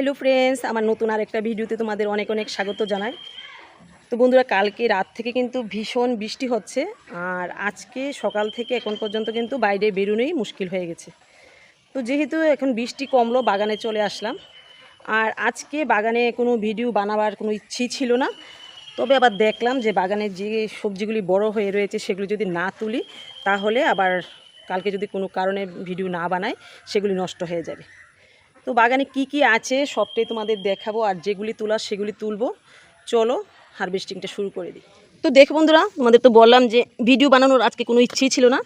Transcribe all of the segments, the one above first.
Hello friends আমার নতুন আরেকটা ভিডিওতে তোমাদের অনেক অনেক স্বাগত জানাই। তো বন্ধুরা, কালকে রাত থেকে কিন্তু ভীষণ বৃষ্টি হচ্ছে, আর আজকে সকাল থেকে এখন পর্যন্ত কিন্তু বাইরে বেরোনোই মুশকিল হয়ে গেছে। তো যেহেতু এখন বৃষ্টি কমলো, বাগানে চলে আসলাম। আর আজকে বাগানে কোনো ভিডিও বানাবার কোনো ইচ্ছেই ছিল না, তবে আবার দেখলাম যে বাগানের যে সবজিগুলি বড় হয়ে রয়েছে সেগুলি যদি না তুলি, তাহলে আবার কালকে যদি কোনো কারণে ভিডিও না বানাই, সেগুলি নষ্ট হয়ে যাবে। তো বাগানে কি কি আছে সবটাই তোমাদের দেখাবো, আর যেগুলি তোলা সেগুলি তুলবো। চলো হারভেস্টিংটা শুরু করে দিই। তো দেখো বন্ধুরা, তোমাদের তো বললাম যে ভিডিও বানানোর আজকে কোনো ইচ্ছেই ছিল না।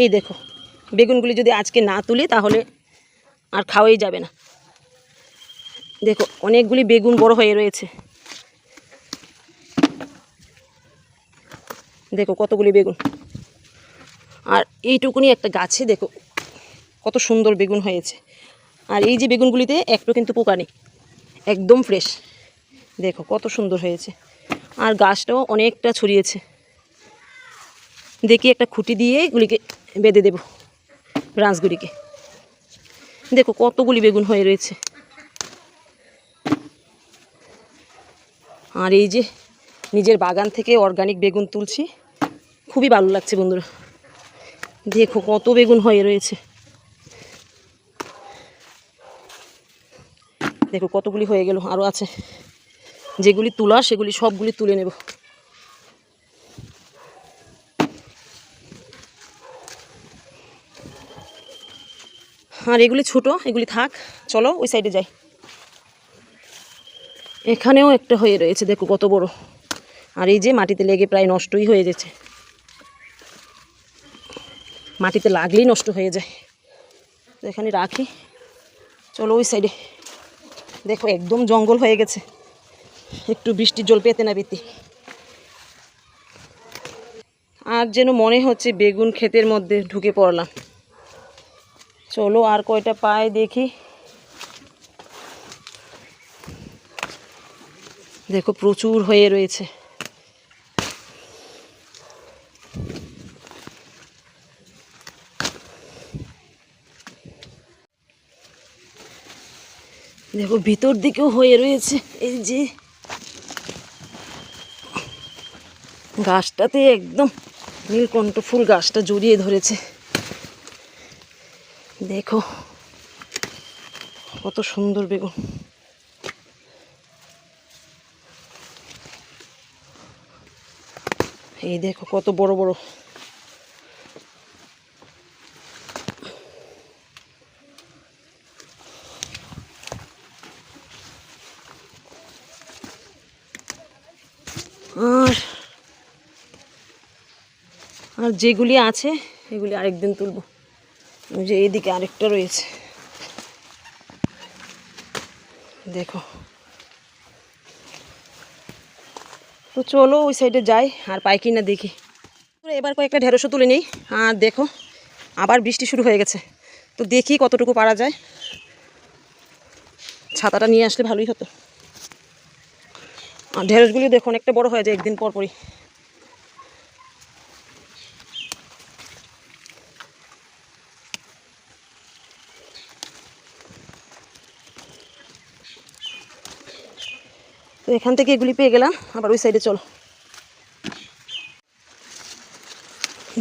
এই দেখো, বেগুনগুলি যদি আজকে না তুলি তাহলে আর খাওয়াই যাবে না। দেখো, অনেকগুলি বেগুন বড় হয়ে রয়েছে। দেখো কতগুলি বেগুন। আর এইটুকুনি একটা গাছে দেখো, কত সুন্দর বেগুন হয়েছে। আর এই যে বেগুনগুলিতে একটু কিন্তু পোকা নেই। একদম ফ্রেশ দেখো, কত সুন্দর হয়েছে। আর গাছটাও অনেকটা ছড়িয়েছে। দেখি একটা খুঁটি দিয়ে এগুলিকে বেঁধে দেব ব্রাঞ্চগুলিকে দেখো, কতগুলি বেগুন হয়ে রয়েছে। আর এই যে নিজের বাগান থেকে অর্গানিক বেগুন তুলছি। খুবই ভালো লাগছে বন্ধুরা। দেখো, কত বেগুন হয়ে রয়েছে। দেখো কতগুলি হয়ে গেল আরও আছে। যেগুলি তোলার সেগুলি সবগুলি তুলে নেব। আর এগুলি ছোট, এগুলি থাক। চলো ওই সাইডে যাই। এখানেও একটা হয়ে রয়েছে, দেখো কত বড়। আর এই যে মাটিতে লেগে প্রায় নষ্টই হয়ে গেছে। মাটিতে লাগলেই নষ্ট হয়ে যায়। এখানে রাখি। চলো ওই সাইডে দেখো, একদম জঙ্গল হয়ে গেছে। একটু বৃষ্টির জল পেতে না পেতে। আর যেন মনে হচ্ছে বেগুন ক্ষেতের মধ্যে ঢুকে পড়লাম। চলো আর কয়টা পায় দেখি। দেখো, প্রচুর হয়ে রয়েছে। দেখো, ভিতর দিকেও হয়ে রয়েছে। এই যে গাছটাতে একদম নীলকণ্ঠ ফুল গাছটা জড়িয়ে ধরেছে। দেখো, কত সুন্দর বেগুন। এই দেখো, কত বড় বড় আর আর যেগুলি আছে, এগুলি আরেকদিন তুলব। যে এইদিকে আরেকটা রয়েছে। দেখো। তো চলো ওই সাইডে যাই আর পাই কি না দেখি। এবার কয়েকটা ঢেঁড়সও তুলে নিই। আর দেখো, আবার বৃষ্টি শুরু হয়ে গেছে। তো দেখি কতটুকু পারা যায়। ছাতাটা নিয়ে আসলে ভালোই হতো। ঢেঁড়সগুলি দেখো অনেকটা বড় হয়ে যায় একদিন পর পরই। তো এখান থেকে এগুলি পেয়ে গেলাম, আবার ওই সাইডে চলো।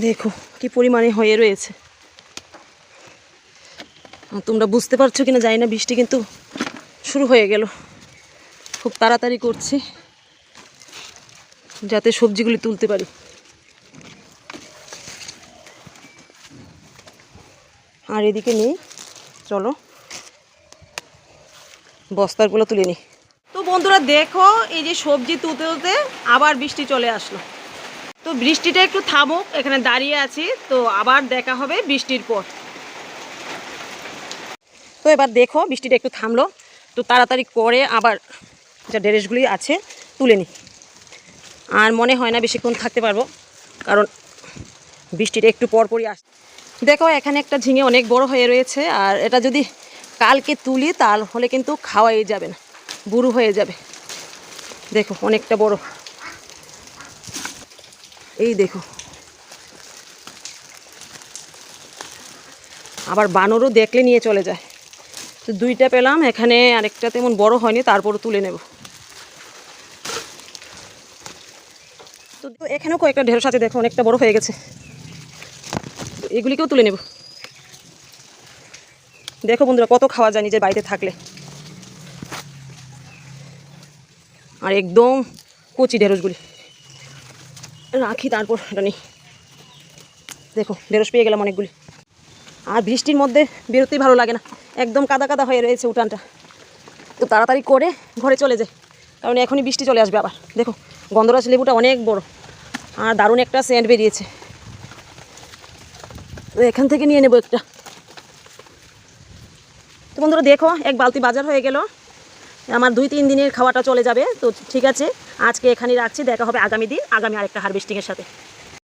দেখো, কি পরিমাণে হয়ে রয়েছে। তোমরা বুঝতে পারছ কিনা, জানি না, বৃষ্টি কিন্তু শুরু হয়ে গেল। খুব তাড়াতাড়ি করছি। যাতে সবজিগুলি তুলতে পারি। আর এদিকে নেই। চলো। বস্তারগুলো তুলে নিই তো বন্ধুরা দেখো, এই যে সবজি তুলতে তুলতে আবার বৃষ্টি চলে আসলো। তো বৃষ্টিটা একটু থামুক, এখানে দাঁড়িয়ে আছি। তো আবার দেখা হবে বৃষ্টির পর। তো এবার দেখো, বৃষ্টিটা একটু থামলো। তো তাড়াতাড়ি করে আবার যা ড্রেসগুলি আছে, তুলে নিই আর মনে হয় না বেশিক্ষণ থাকতে পারব, কারণ বৃষ্টিটা একটু পরপরই আস দেখো, এখানে একটা ঝিঙে অনেক বড় হয়ে রয়েছে, আর এটা যদি কালকে তুলি তাহলে কিন্তু খাওয়াই যাবে না, বুড়ো হয়ে যাবে। দেখো, অনেকটা বড়। এই দেখো। আবার বানরও দেখলে নিয়ে চলে যায়। তো দুইটা পেলাম, এখানে আরেকটা তেমন বড় হয়নি তারপর তুলে নেব। তো এখানেও কয়েকটা ঢেঁড়স আছে, দেখো অনেকটা বড় হয়ে গেছে। এগুলিকেও তুলে নেব। দেখো বন্ধুরা, কত খাওয়া যায় নিজের বাড়িতে থাকলে। আর একদম কচি ঢেঁড়সগুলি। রাখি তারপর এটা নেই। দেখো, ঢেঁড়স পেয়ে গেলাম অনেকগুলি। আর বৃষ্টির মধ্যে বেরোতেই ভালো লাগে না। একদম কাদা কাদা হয়ে রয়েছে উঠানটা। তো তাড়াতাড়ি করে ঘরে চলে যায় কারণ এখনই বৃষ্টি চলে আসবে আবার। দেখো গন্ধরাজ লেবুটা অনেক বড়। আর দারুণ একটা সেন্ট বেরিয়েছে। এখান থেকে নিয়ে নেব একটা। তো বন্ধুরা দেখো, এক বালতি বাজার হয়ে গেল। আমার দুই তিন দিনের খাওয়াটা চলে যাবে। তো ঠিক আছে, আজকে এখানেই রাখছি। দেখা হবে আগামী দিন, আগামী আরেকটা হারভেস্টিংয়ের সাথে।